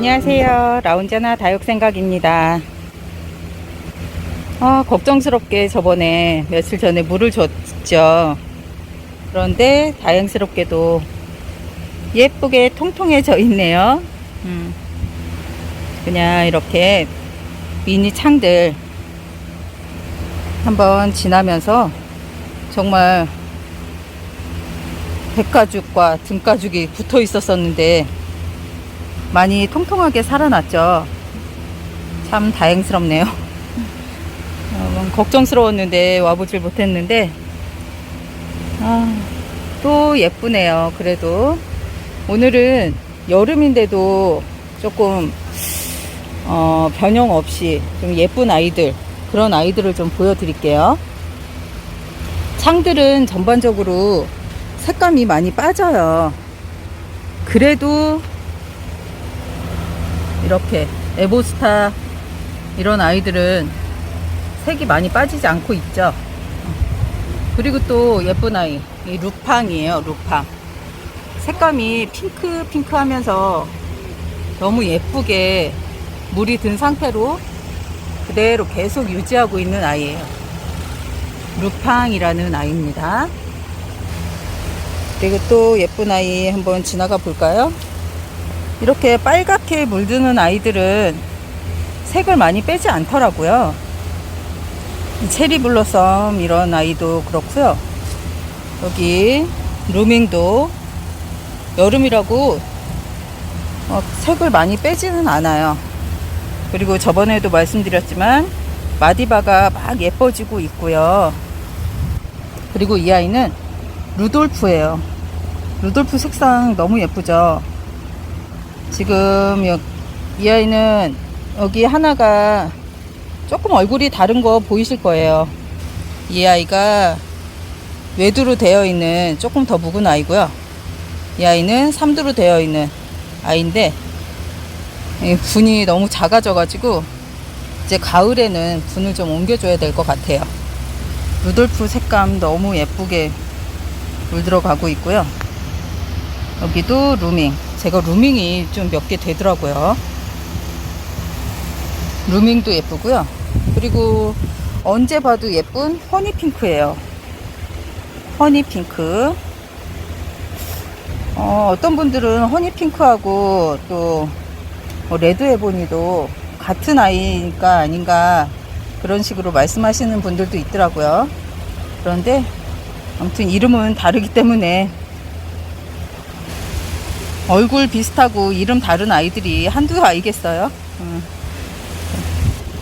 안녕하세요. 라운자나 다육생각입니다. 아, 걱정스럽게 저번에 며칠 전에 물을 줬죠. 그런데 다행스럽게도 예쁘게 통통해져 있네요. 음. 그냥 이렇게 미니 창들 한번 지나면서 정말 백가죽과 등가죽이 붙어 있었었는데 많이 통통하게 살아났죠. 참 다행스럽네요. 어, 걱정스러웠는데 와보질 못했는데 아, 또 예쁘네요. 그래도 오늘은 여름인데도 조금 어, 변형 없이 좀 예쁜 아이들 그런 아이들을 좀 보여드릴게요. 창들은 전반적으로 색감이 많이 빠져요. 그래도 이렇게 에보스타 이런 아이들은 색이 많이 빠지지 않고 있죠. 그리고 또 예쁜 아이 이 루팡이에요. 루팡 색감이 핑크 핑크 하면서 너무 예쁘게 물이 든 상태로 그대로 계속 유지하고 있는 아이예요. 루팡이라는 아이입니다. 그리고 또 예쁜 아이 한번 지나가 볼까요? 이렇게 빨갛게 물드는 아이들은 색을 많이 빼지 않더라고요. 이 체리 블러썸 이런 아이도 그렇고요. 여기 루밍도 여름이라고 어, 색을 많이 빼지는 않아요. 그리고 저번에도 말씀드렸지만 마디바가 막 예뻐지고 있고요. 그리고 이 아이는 루돌프예요. 루돌프 색상 너무 예쁘죠? 지금 여, 이 아이는 여기 하나가 조금 얼굴이 다른 거 보이실 거예요. 이 아이가 외두로 되어 있는 조금 더 묵은 아이고요. 이 아이는 삼두로 되어 있는 아이인데 이 분이 너무 작아져 가지고 이제 가을에는 분을 좀 옮겨줘야 될 것 같아요. 루돌프 색감 너무 예쁘게 물들어가고 있고요. 여기도 루밍. 제가 루밍이 좀 몇 개 되더라고요. 루밍도 예쁘고요. 그리고 언제 봐도 예쁜 허니핑크예요. 허니핑크. 어, 어떤 분들은 허니핑크하고 또 뭐 레드 에보니도 같은 아이니까 아닌가 그런 식으로 말씀하시는 분들도 있더라고요. 그런데 아무튼 이름은 다르기 때문에 얼굴 비슷하고 이름 다른 아이들이 한두 아이겠어요. 음.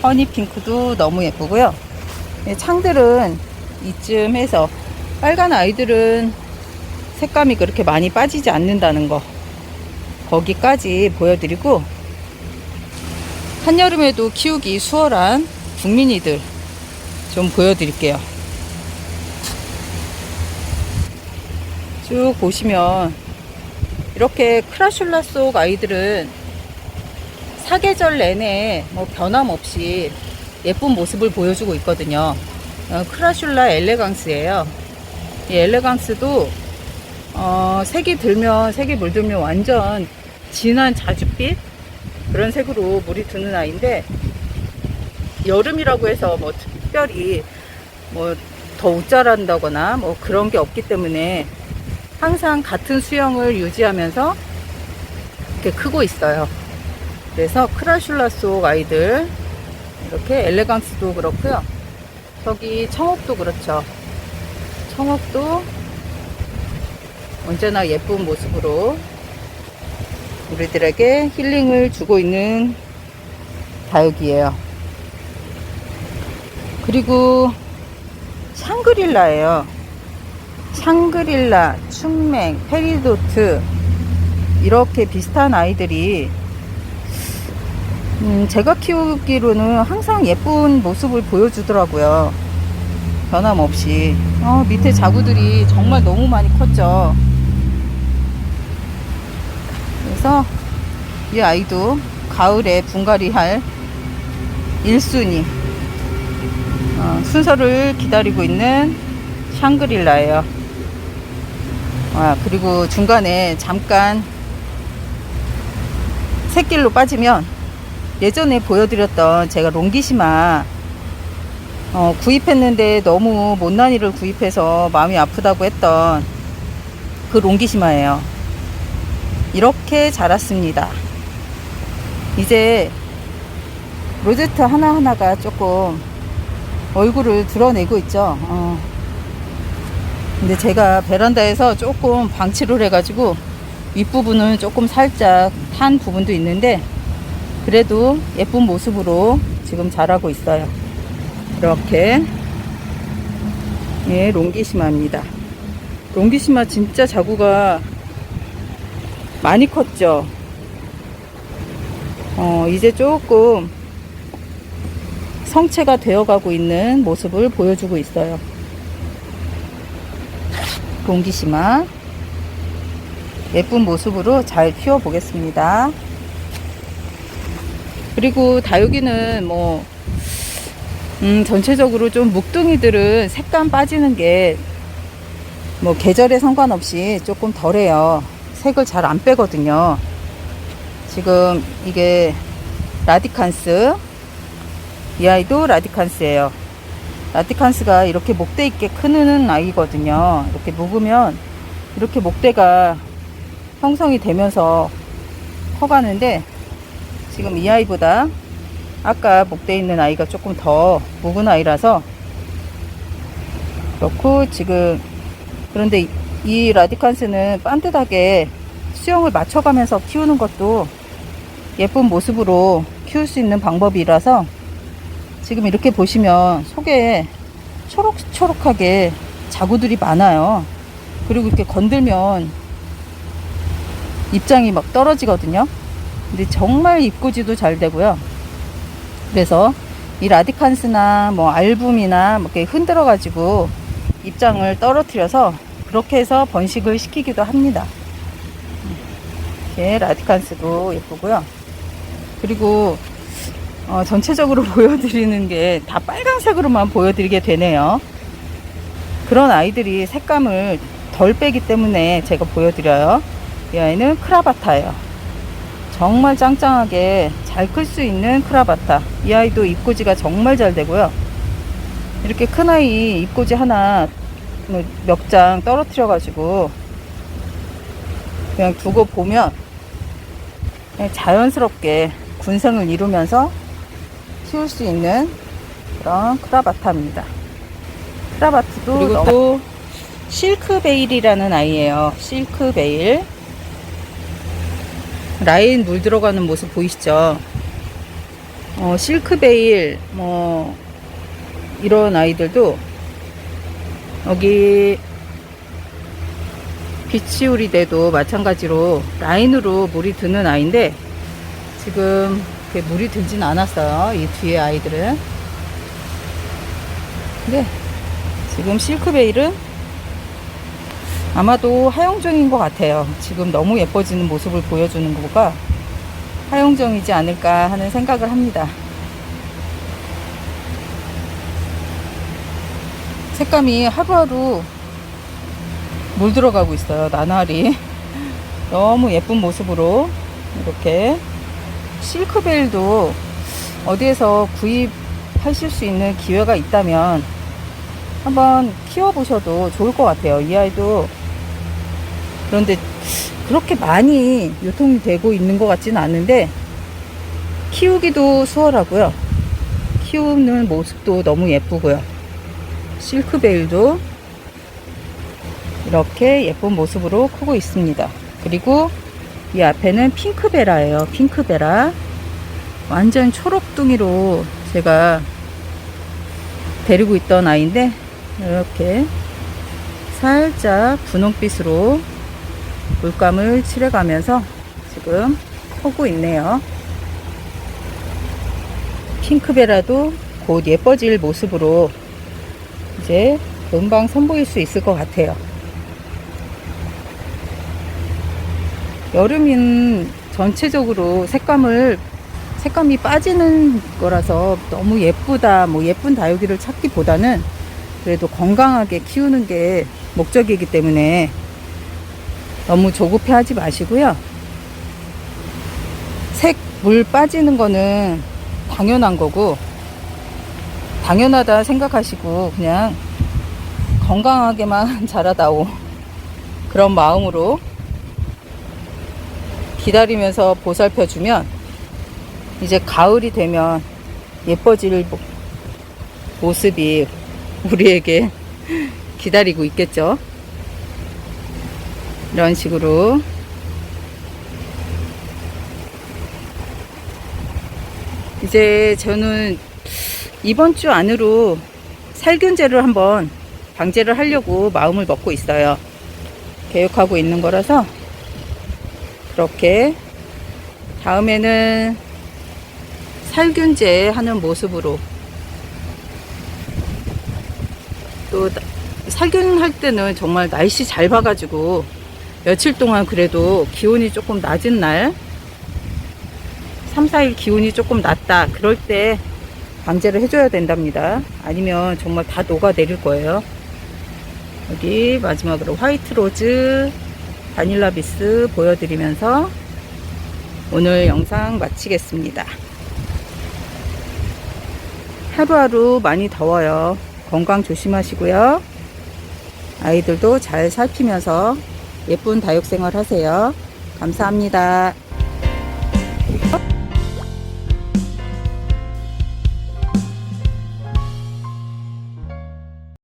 허니핑크도 너무 예쁘고요. 네, 창들은 이쯤 해서 빨간 아이들은 색감이 그렇게 많이 빠지지 않는다는 거 거기까지 보여드리고 한여름에도 키우기 수월한 국민이들 좀 보여드릴게요. 쭉 보시면 이렇게 크라슐라 속 아이들은 사계절 내내 뭐 변함없이 예쁜 모습을 보여주고 있거든요. 어, 크라슐라 엘레강스예요. 이 엘레강스도 어, 색이 들면 색이 물들면 완전 진한 자줏빛 그런 색으로 물이 드는 아이인데 여름이라고 해서 뭐 특별히 뭐 더 웃자란다거나 뭐 그런 게 없기 때문에 항상 같은 수영을 유지하면서 이렇게 크고 있어요. 그래서 크라슐라 속 아이들 이렇게 엘레강스도 그렇고요. 저기 청옥도 그렇죠. 청옥도 언제나 예쁜 모습으로 우리들에게 힐링을 주고 있는 다육이에요. 그리고 샹그릴라예요. 샹그릴라, 춘맹, 페리도트 이렇게 비슷한 아이들이 음, 제가 키우기로는 항상 예쁜 모습을 보여주더라고요. 변함없이. 어, 밑에 자구들이 정말 너무 많이 컸죠. 그래서 이 아이도 가을에 분갈이 할 1순위 어, 순서를 기다리고 있는 샹그릴라예요. 아, 그리고 중간에 잠깐 새길로 빠지면 예전에 보여드렸던 제가 롱기시마 어, 구입했는데 너무 못난이를 구입해서 마음이 아프다고 했던 그 롱기시마예요. 이렇게 자랐습니다. 이제 로제트 하나하나가 조금 얼굴을 드러내고 있죠. 어. 근데 제가 베란다에서 조금 방치를 해가지고 윗부분은 조금 살짝 탄 부분도 있는데 그래도 예쁜 모습으로 지금 자라고 있어요. 이렇게 예 롱기시마입니다. 롱기시마 진짜 자구가 많이 컸죠. 어 이제 조금 성체가 되어가고 있는 모습을 보여주고 있어요. 롱기시마 예쁜 모습으로 잘 키워 보겠습니다. 그리고 다육이는 뭐 음, 전체적으로 좀 묵둥이들은 색감 빠지는 게 뭐 계절에 상관없이 조금 덜해요. 색을 잘 안 빼거든요. 지금 이게 라디칸스 이 아이도 라디칸스예요. 라디칸스가 이렇게 목대 있게 크는 아이거든요. 이렇게 묵으면 이렇게 목대가 형성이 되면서 커가는데 지금 이 아이보다 아까 목대 있는 아이가 조금 더 묵은 아이라서 그렇고 지금 그런데 이- 이 라디칸스는 반듯하게 수영을 맞춰가면서 키우는 것도 예쁜 모습으로 키울 수 있는 방법이라서 지금 이렇게 보시면 속에 초록초록하게 자구들이 많아요. 그리고 이렇게 건들면 입장이 막 떨어지거든요. 근데 정말 입고지도 잘 되고요. 그래서 이 라디칸스나 뭐 알붐이나 뭐 이렇게 흔들어 가지고 입장을 떨어뜨려서 그렇게 해서 번식을 시키기도 합니다. 이렇게 라디칸스도 예쁘고요. 그리고 어, 전체적으로 보여드리는 게 다 빨간색으로만 보여드리게 되네요. 그런 아이들이 색감을 덜 빼기 때문에 제가 보여드려요. 이 아이는 크라바타예요. 정말 짱짱하게 잘 클 수 있는 크라바타. 이 아이도 입고지가 정말 잘 되고요. 이렇게 큰 아이 입고지 하나 뭐몇장 떨어뜨려 가지고 그냥 두고 보면 자연스럽게 군생을 이루면서 키울 수 있는 그런 크라바타입니다. 크라바트도 그리고 또 실크베일이라는 아이예요. 실크베일. 라인 물 들어가는 모습 보이시죠? 어, 실크베일, 뭐, 이런 아이들도 여기 비치우리대도 마찬가지로 라인으로 물이 드는 아이인데 지금 이렇게 물이 들진 않았어요. 이 뒤에 아이들은. 근데 지금 실크베일은 아마도 하영종인 것 같아요. 지금 너무 예뻐지는 모습을 보여주는 거가 하영종이지 않을까 하는 생각을 합니다. 색감이 하루하루 물 들어가고 있어요. 나날이. 너무 예쁜 모습으로 이렇게 실크베일도 어디에서 구입하실 수 있는 기회가 있다면 한번 키워보셔도 좋을 것 같아요. 이 아이도 그런데 그렇게 많이 유통이 되고 있는 것 같지는 않은데 키우기도 수월하고요. 키우는 모습도 너무 예쁘고요. 실크베일도 이렇게 예쁜 모습으로 크고 있습니다. 그리고 이 앞에는 핑크베라예요. 핑크베라. 완전 초록둥이로 제가 데리고 있던 아이인데 이렇게 살짝 분홍빛으로 물감을 칠해가면서 지금 크고 있네요. 핑크베라도 곧 예뻐질 모습으로 이제 금방 선보일 수 있을 것 같아요. 여름인 전체적으로 색감을 색감이 빠지는 거라서 너무 예쁘다 뭐 예쁜 다육이를 찾기보다는 그래도 건강하게 키우는 게 목적이기 때문에 너무 조급해 하지 마시고요. 색 물 빠지는 거는 당연한 거고, 당연하다 생각하시고, 그냥 건강하게만 자라다오. 그런 마음으로 기다리면서 보살펴 주면, 이제 가을이 되면 예뻐질 모- 모습이 우리에게 기다리고 있겠죠. 이런 식으로 이제 저는 이번 주 안으로 살균제를 한번 방제를 하려고 마음을 먹고 있어요. 계획하고 있는 거라서 그렇게. 다음에는 살균제 하는 모습으로. 또 나- 살균할 때는 정말 날씨 잘 봐가지고 며칠 동안 그래도 기온이 조금 낮은 날 3, 4일 기온이 조금 낮다 그럴 때 방제를 해줘야 된답니다. 아니면 정말 다 녹아내릴 거예요. 여기 마지막으로 화이트 로즈 바닐라 비스 보여드리면서 오늘 영상 마치겠습니다. 하루하루 많이 더워요. 건강 조심하시고요. 아이들도 잘 살피면서 예쁜 다육생활 하세요. 감사합니다